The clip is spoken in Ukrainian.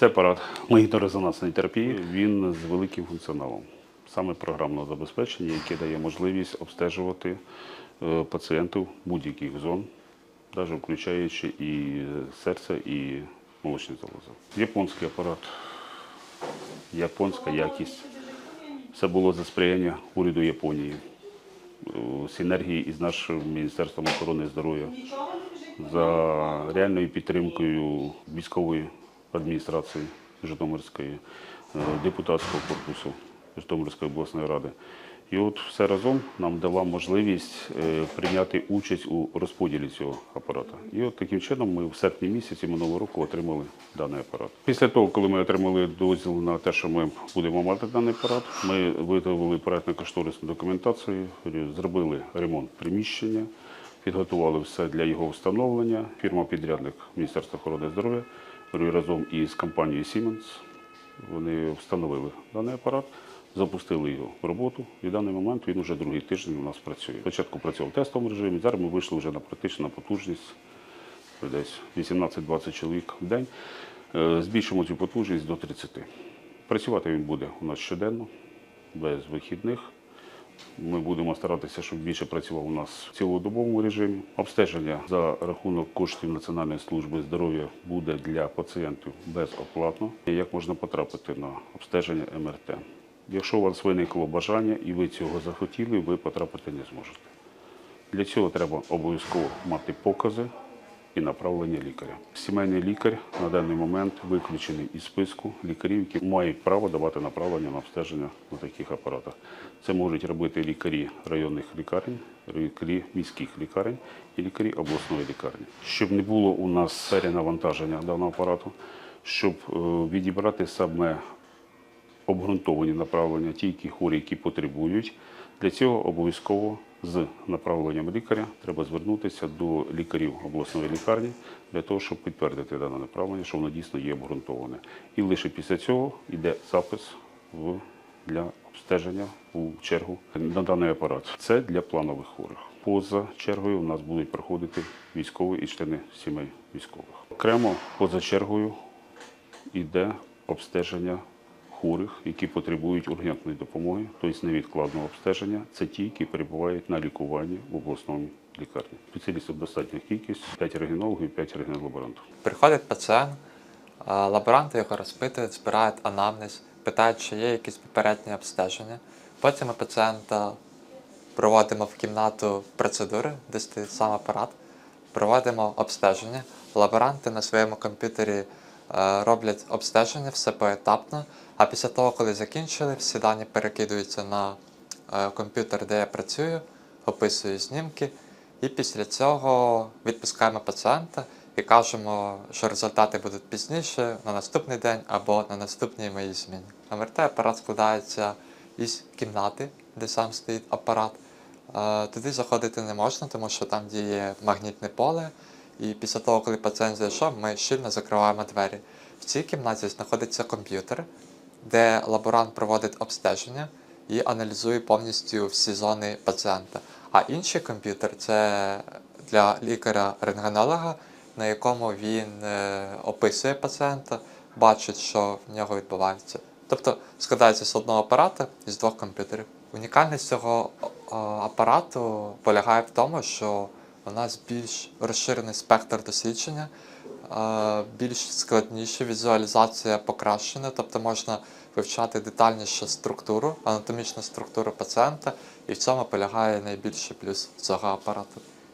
Це апарат магнітно-резонансної терапії. Він з великим функціоналом, саме програмного забезпечення, яке дає можливість обстежувати е, пацієнтів будь-яких зон, навіть включаючи і серце, і молочні залози. Японський апарат, японська якість. Це було за сприяння уряду Японії, е, синергії із нашим Міністерством охорони здоров'я за реальною підтримкою військової адміністрації Житомирської, е, депутатського корпусу Житомирської обласної ради. І от все разом нам дала можливість е, прийняти участь у розподілі цього апарата. І от таким чином ми в серпні місяці минулого року отримали даний апарат. Після того, коли ми отримали дозвіл на те, що ми будемо мати даний апарат, ми виготовили проектно-кошторисну документацію, зробили ремонт приміщення, підготували все для його встановлення. Фірма-підрядник Міністерства охорони здоров'я разом із компанією Siemens вони встановили даний апарат, запустили його в роботу, і в даний момент він вже другий тиждень у нас працює. Спочатку працював в тестовому режимі, зараз ми вийшли вже на практичну потужність, десь 18-20 чоловік в день. Е, Збільшимо цю потужність до 30. Працювати він буде у нас щоденно, без вихідних. Ми будемо старатися, щоб більше працював у нас в цілодобовому режимі. Обстеження за рахунок коштів Національної служби здоров'я буде для пацієнтів безоплатно. Як можна потрапити на обстеження МРТ? Якщо у вас виникло бажання і ви цього захотіли, ви потрапити не зможете. Для цього треба обов'язково мати покази і направлення лікаря. Сімейний лікар на даний момент виключений із списку лікарів, які мають право давати направлення на обстеження на таких апаратах. Це можуть робити лікарі районних лікарень, лікарі міських лікарень і лікарі обласної лікарні. Щоб не було у нас перенавантаження даного апарату, щоб е, відібрати саме обґрунтовані направлення, ті, які хворі, які потребують. Для цього обов'язково з направленням лікаря треба звернутися до лікарів обласної лікарні для того, щоб підтвердити дане направлення, що воно дійсно є обґрунтоване. І лише після цього йде запис в, для обстеження у чергу на даний апарат. Це для планових хворих. Поза чергою у нас будуть проходити військові і члени сімей військових. Окремо поза чергою йде обстеження хворих, які потребують ургентної допомоги, тобто невідкладного обстеження. Це ті, які перебувають на лікуванні в обласному лікарні. Спеціалістів достатня кількість 5 рентгенологів і 5 рентгенолаборантів. Приходить пацієнт, лаборанти його розпитують, збирають анамнез, питають, чи є якісь попередні обстеження. Потім ми пацієнта проводимо в кімнату процедури, де стоїть сам апарат, проводимо обстеження. Лаборанти на своєму комп'ютері роблять обстеження все поетапно, а після того, коли закінчили, всі дані перекидуються на е, комп'ютер, де я працюю, описую знімки, і після цього відпускаємо пацієнта і кажемо, що результати будуть пізніше, на наступний день або на наступній моїй зміні. МРТ апарат складається із кімнати, де сам стоїть апарат. Е, Туди заходити не можна, тому що там діє магнітне поле. І після того, коли пацієнт зайшов, ми щільно закриваємо двері. В цій кімнаті знаходиться комп'ютер, де лаборант проводить обстеження і аналізує повністю всі зони пацієнта. А інший комп'ютер це для лікаря-рентгенолога, на якому він е, описує пацієнта, бачить, що в нього відбувається. Тобто складається з одного апарата і з двох комп'ютерів. Унікальність цього апарату полягає в тому, що у нас більш розширений спектр дослідження, більш складніші візуалізація покращена, тобто можна вивчати детальніше структуру, анатомічну структуру пацієнта, і в цьому полягає найбільший плюс цього апарату.